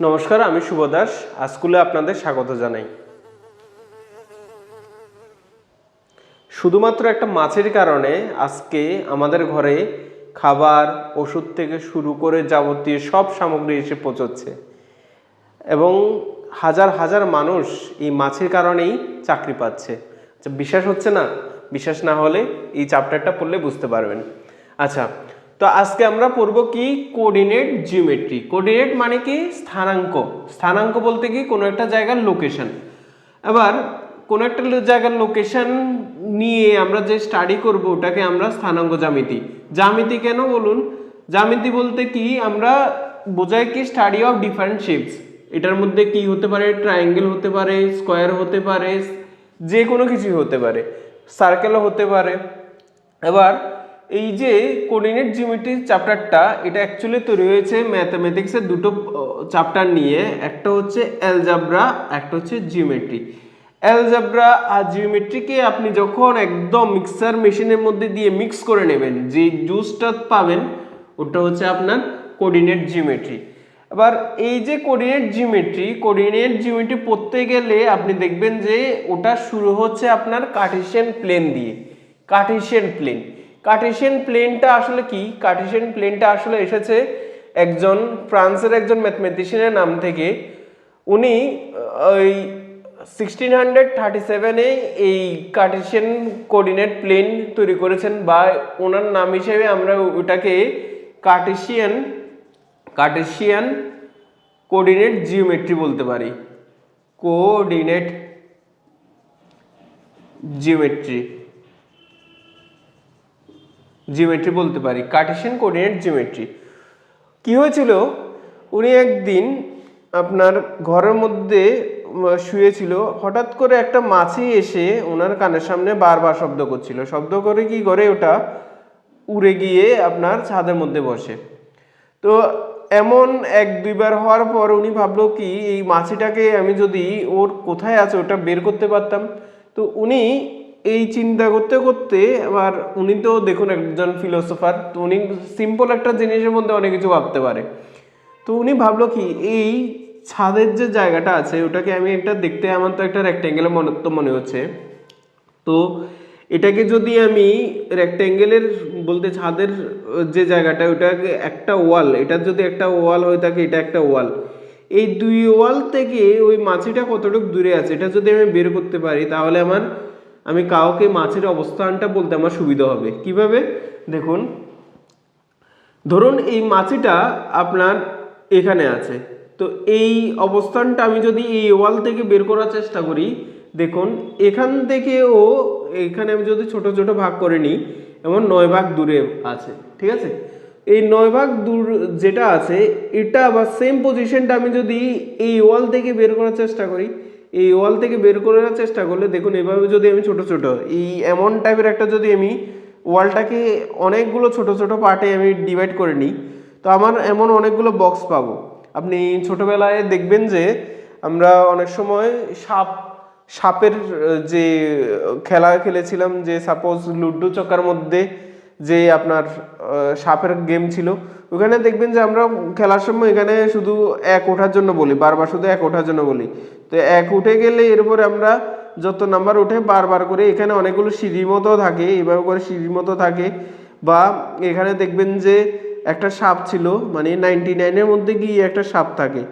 নমস্কার, আমি শুভ দাস। স্কুলে আপনাদের স্বাগত জানাই। শুধুমাত্র একটা মাছের কারণে আজকে আমাদের ঘরে খাবার, ওষুধ থেকে শুরু করে যাবতীয় সব সামগ্রী এসে পৌঁছচ্ছে। এবং হাজার হাজার মানুষ এই মাছের কারণেই চাকরি পাচ্ছে। আচ্ছা বিশ্বাস হচ্ছে না? বিশ্বাস না হলে এই চ্যাপ্টারটা পড়লে বুঝতে পারবেন। আচ্ছা তো আজকে আমরা পড়ব কি? Coordinate geometry. কোঅর্ডিনেট মানে কি? স্থানাঙ্ক। স্থানাঙ্ক বলতে কি? কোনো একটা জায়গার লোকেশন। এবার কোনো একটা জায়গার লোকেশন নিয়ে আমরা যে স্টাডি করব, ওটাকে আমরা স্থানাঙ্ক জ্যামিতি। জ্যামিতি কেন বলুন? জ্যামিতি বলতে কি? আমরা বোঝাই কি? Study of different shapes. এটার মধ্যে কি হতে পারে? ট্রায়াঙ্গেল হতে পারে, স্কোয়ার হতে পারে যে কোনো কিছুই হতে পারে। সার্কেলও হতে পারে। এবার এই যে কোঅর্ডিনেট জিওমেট্রি চ্যাপ্টারটা, এটা অ্যাকচুয়ালি তৈরি হয়েছে ম্যাথামেটিক্সের দুটো চ্যাপ্টার নিয়ে। একটা হচ্ছে অ্যালজাবরা একটা হচ্ছে জিওমেট্রি অ্যালজাবরা আর জিওমেট্রিকে আপনি যখন একদম মিক্সার মেশিনের মধ্যে দিয়ে মিক্স করে নেবেন, যে জুসটা পাবেন, ওটা হচ্ছে আপনার কোঅর্ডিনেট জিওমেট্রি এবার এই যে কোঅর্ডিনেট জিওমেট্রি কোঅর্ডিনেট জিওমেট্রি পড়তে গেলে আপনি দেখবেন যে ওটা শুরু হচ্ছে আপনার কার্টেশিয়ান প্লেন দিয়ে। কার্টেশিয়ান প্লেন কার্টেশিয়ান প্লেনটা আসলে কি? কার্টেশিয়ান প্লেনটা আসলে এসেছে একজন ফ্রান্সের একজন ম্যাথমেটিশিয়ানের নাম থেকে। উনি ওই সিক্সটিন হান্ড্রেড থার্টি সেভেনে এই কার্টেশিয়ান কোঅর্ডিনেট প্লেন তৈরি করেছেন বা ওনার নাম হিসেবে আমরা ওটাকে কার্টেশিয়ান কার্টেশিয়ান কোঅর্ডিনেট জিওমেট্রি বলতে পারি। কোঅর্ডিনেট জিওমেট্রি জিওমেট্রি বলতে পারি কার্টেশিয়ান কোঅর্ডিনেট জিওমেট্রি কি হয়েছিল? উনি একদিন আপনার ঘরের মধ্যে শুয়েছিল, হঠাৎ করে একটা মাছি এসে ওনার কানের সামনে বারবার শব্দ করছিল। শব্দ করে কি করে? ওটা উড়ে গিয়ে আপনার ছাদের মধ্যে বসে। তো এমন এক দুইবার হওয়ার পর উনি ভাবলো কি, এই মাছিটাকে আমি যদি ওর কোথায় আছে ওটা বের করতে পারতাম? তো উনি এই চিন্তা করতে করতে আবার উনি তো দেখুন একজন ফিলোসোফার তো উনি সিম্পল একটা জিনিসের মধ্যে অনেক কিছু ভাবতে পারে। তো উনি ভাবলো কি, এই ছাদের যে জায়গাটা আছে, ওটাকে আমি একটা দেখতে আমার তো একটা রেক্ট্যাঙ্গেলের মনে, তো মনে হচ্ছে। তো এটাকে যদি আমি রেক্ট্যাঙ্গেলের বলতে ছাদের যে জায়গাটা, ওটাকে একটা ওয়াল এটার যদি একটা ওয়াল হয়ে থাকে, এটা একটা ওয়াল এই দুই ওয়াল থেকে ওই মাছিটা কতটুকু দূরে আছে, এটা যদি আমি বের করতে পারি, তাহলে আমার আমি কাউকে মাছের অবস্থানটা বলতে আমার সুবিধা হবে। কীভাবে? দেখুন। ধরুন এই মাছিটা আপনার এখানে আছে। তো এই অবস্থানটা আমি যদি এই ওয়াল থেকে বের করার চেষ্টা করি, দেখুন, এখান থেকে ও এখানে আমি যদি ছোট ছোট ভাগ করে নিই, এমন নয় ভাগ দূরে আছে, ঠিক আছে? এই নয় ভাগ দূর যেটা আছে, এটা আবার সেম পজিশনটা আমি যদি এই ওয়াল থেকে বের করার চেষ্টা করি এই ওয়াল থেকে বের করার চেষ্টা করলে দেখুন, এভাবে যদি আমি ছোট ছোট, এই এমন টাইপের একটা যদি আমি ওয়ালটাকে অনেকগুলো ছোট ছোট পার্টে আমি ডিভাইড করে নিই, তো আমার এমন অনেকগুলো বক্স পাবো। আপনি ছোটবেলায় দেখবেন যে আমরা অনেক সময় সাপ, সাপের যে, খেলা খেলেছিলাম, যে সাপোজ লুডো চক্কার মধ্যে যে আপনার সাপের গেম ছিল, ওখানে দেখবেন যে আমরা খেলার সময় এখানে শুধু এক ওঠার জন্য বলি, বারবার শুধু এক ওঠার জন্য বলি। তো এক উঠে গেলে এরপরে আমরা যত নাম্বার উঠে বারবার করে এখানে অনেকগুলো সিঁড়ির মতো থাকে, এইভাবে করে সিঁড়ির মতো থাকে। বা এখানে দেখবেন যে একটা সাপ ছিল মানে নাইনটি নাইনের মধ্যে গিয়ে একটা সাপ থাকে।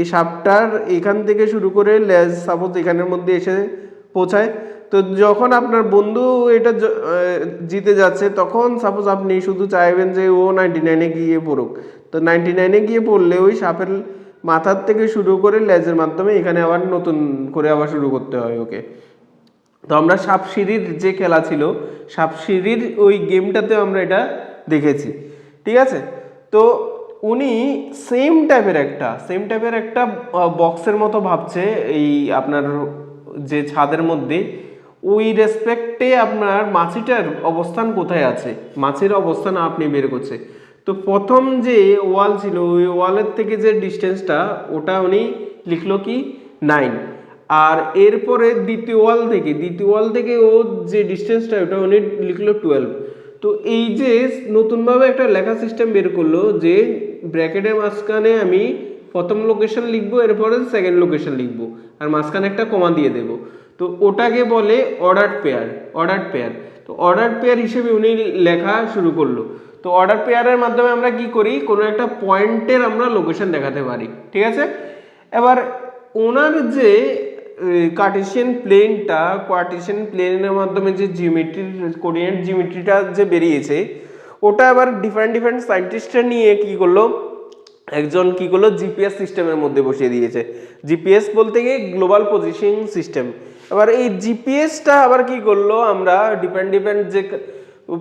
এই সাপটার এখান থেকে শুরু করে লেজ সাপোজ এখানের মধ্যে এসে পৌঁছায়। তো যখন আপনার বন্ধু এটা জিতে যাচ্ছে, তখন সাপোজ আপনি শুধু চাইবেন যে ও নাইনটি নাইনে গিয়ে পড়ুক। তো নাইনটি নাইনে গিয়ে পড়লে ওই সাপের মাথার থেকে শুরু করে লেজের মাধ্যমে এখানে আবার নতুন করে আবার শুরু করতে হয় ওকে। তো আমরা সাপসিঁড়ির যে খেলা ছিল, সাপসিঁড়ির ওই গেমটাতেও আমরা এটা দেখেছি, ঠিক আছে? তো উনি সেম টাইপের একটা সেম টাইপের একটা বক্সের মতো ভাবছে এই আপনার যে ছাদের মধ্যে। ওই রেসপেক্টে আপনার মাছিটার অবস্থান কোথায় আছে? মাছের অবস্থান আপনি বের করছে। তো প্রথম যে ওয়াল ছিল, ওই ওয়ালের থেকে যে ডিস্টেন্সটা ওটা উনি লিখলো কি? নাইন আর এরপরে দ্বিতীয় ওয়াল থেকে, দ্বিতীয় ওয়াল থেকে ও যে ডিস্টেন্সটা ওটা উনি লিখলো টুয়েলভ তো এই যে নতুনভাবে একটা লেখা সিস্টেম বের করল যে ব্র্যাকেটের মাঝখানে আমি প্রথম লোকেশন লিখব, এরপরে সেকেন্ড লোকেশন লিখব। আর মাঝখানে একটা কমা দিয়ে দেব। তো ওটাকে বলে অর্ডার পেয়ার অর্ডার পেয়ার তো অর্ডার পেয়ার হিসেবে উনি লেখা শুরু করল। তো অর্ডার পেয়ারের মাধ্যমে আমরা কি করি? কোনো একটা পয়েন্টের আমরা লোকেশন দেখাতে পারি। ঠিক আছে? এবার ওনার যে কার্টেশিয়ান প্লেনটা কার্টেশিয়ান প্লেনের মাধ্যমে যে জিওমেট্রির কোঅর্ডিনেট জিওমেট্রিটা যে বেরিয়েছে, ওটা আবার ডিফারেন্ট ডিফারেন্ট সায়েন্টিস্টরা নিয়ে কি করল? একজন কি করল? জিপিএস সিস্টেমের মধ্যে বসিয়ে দিয়েছে। জিপিএস বলতে গিয়ে গ্লোবাল পজিশনিং সিস্টেম এবার এই জিপিএসটা আবার কি করল আমরা ডিপেন্ড ডিপেন্ড যে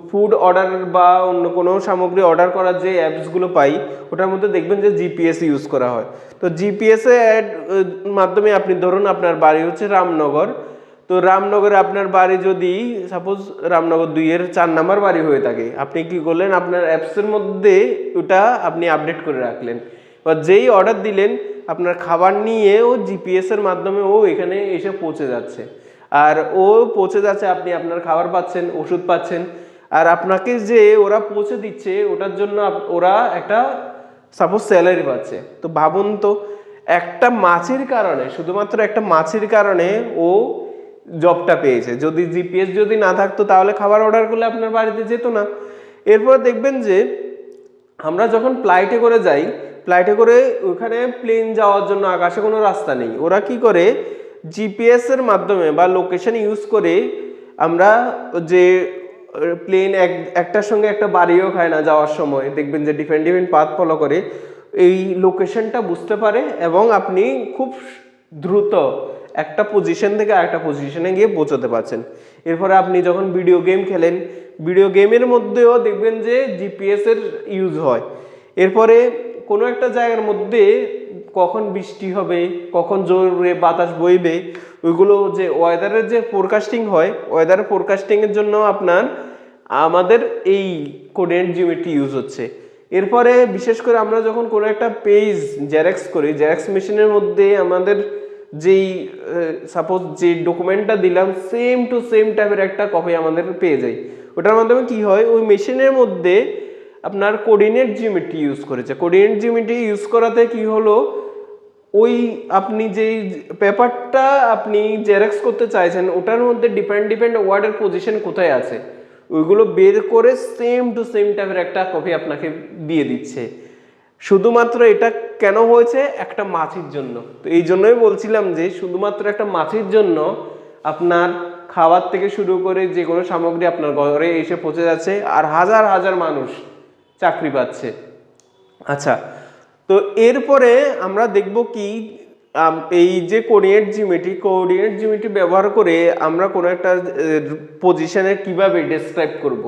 ফুড অর্ডার বা অন্য কোনো সামগ্রী অর্ডার করার যে অ্যাপসগুলো পাই, ওটার মধ্যে দেখবেন যে জিপিএস ইউজ করা হয়। তো জিপিএস অ্যাড মাধ্যমে আপনি ধরুন আপনার বাড়ি হচ্ছে রামনগর, তো রামনগরে আপনার বাড়ি যদি সাপোজ রামনগর দুইয়ের চার নাম্বার বাড়ি হয়ে থাকে, আপনি কি করলেন? আপনার অ্যাপসের মধ্যে ওটা আপনি আপডেট করে রাখলেন। বা যেই অর্ডার দিলেন, আপনার খাবার নিয়ে ও জিপিএসের মাধ্যমে ও এখানে এসে পৌঁছে যাচ্ছে। আর ও পৌঁছে যাচ্ছে, আপনি আপনার খাবার পাচ্ছেন, ওষুধ পাচ্ছেন। আর আপনাকে যে ওরা পৌঁছে দিচ্ছে, ওটার জন্য ওরা একটা সাপোজ স্যালারি পাচ্ছে। তো ভাবুন তো, একটা মাছের কারণে, শুধুমাত্র একটা মাছের কারণে ও জবটা পেয়েছে। যদি জিপিএস যদি না থাকতো, তাহলে খাবার অর্ডার করলে আপনার বাড়িতে যেত না। এরপর দেখবেন যে, আমরা যখন ফ্লাইটে করে যাই ফ্লাইটে করে ওখানে প্লেন যাওয়ার জন্য আকাশে কোনো রাস্তা নেই। ওরা কি করে? জিপিএস এর মাধ্যমে বা লোকেশন ইউজ করে আমরা যে প্লেন এক, একটার সঙ্গে একটা বাড়িও খায় না যাওয়ার সময়। দেখবেন যে ডিফেন্ট ডিফেন্ট পাথ ফলো করে। এই লোকেশনটা বুঝতে পারে এবং আপনি খুব দ্রুত একটা পজিশন থেকে আরেকটা পজিশনে গিয়ে পৌঁছতে পারছেন। এরপরে আপনি যখন ভিডিও গেম খেলেন ভিডিও গেমের মধ্যেও দেখবেন যে জিপিএস এর ইউজ হয়। এরপরে কোনো একটা জায়গার মধ্যে কখন বৃষ্টি হবে, কখন জোরে বাতাস বইবে, ওইগুলো যে ওয়েদারের যে ফোরকাস্টিং হয় ওয়েদার ফোরকাস্টিংয়ের জন্য আপনার আমাদের এই কোডেন্ট জিওমেট্রি ইউজ হচ্ছে। এরপরে বিশেষ করে আমরা যখন কোনো একটা পেজ জেরক্স করি জেরক্স মেশিনের মধ্যে আমাদের যেই সাপোজ যে ডকুমেন্টটা দিলাম সেম টু সেম টাইপের একটা কপি আমাদের পেয়ে যাই। ওটার মাধ্যমে কি হয়? ওই মেশিনের মধ্যে আপনার কোঅর্ডিনেট জিওমেট্রি ইউজ করেছে। কোঅর্ডিনেট জিওমেট্রি ইউজ করাতে কি হলো? ওই আপনি যেই পেপারটা আপনি জেরক্স করতে চাইছেন, ওটার মধ্যে ডিপেন্ড ডিপেন্ড ওয়ার্ডের পজিশন কোথায় আছে? ওইগুলো বের করে সেম টু সেম টাইপের একটা কপি আপনাকে দিয়ে দিচ্ছে। শুধুমাত্র এটা কেন হয়েছে? একটা মাছির জন্য। তো এই জন্যই বলছিলাম যে, শুধুমাত্র একটা মাছির জন্য আপনার খাবার থেকে শুরু করে যে কোনো সামগ্রী আপনার ঘরে এসে পৌঁছে যাচ্ছে, আর হাজার হাজার মানুষ চাকরি পাচ্ছে। আচ্ছা তো এরপরে আমরা দেখব কি এই যে কোঅর্ডিনেট জিওমেট্রি কোঅর্ডিনেট জিওমেট্রি ব্যবহার করে আমরা কোনো একটা পজিশানে কীভাবে ডেসক্রাইব করব?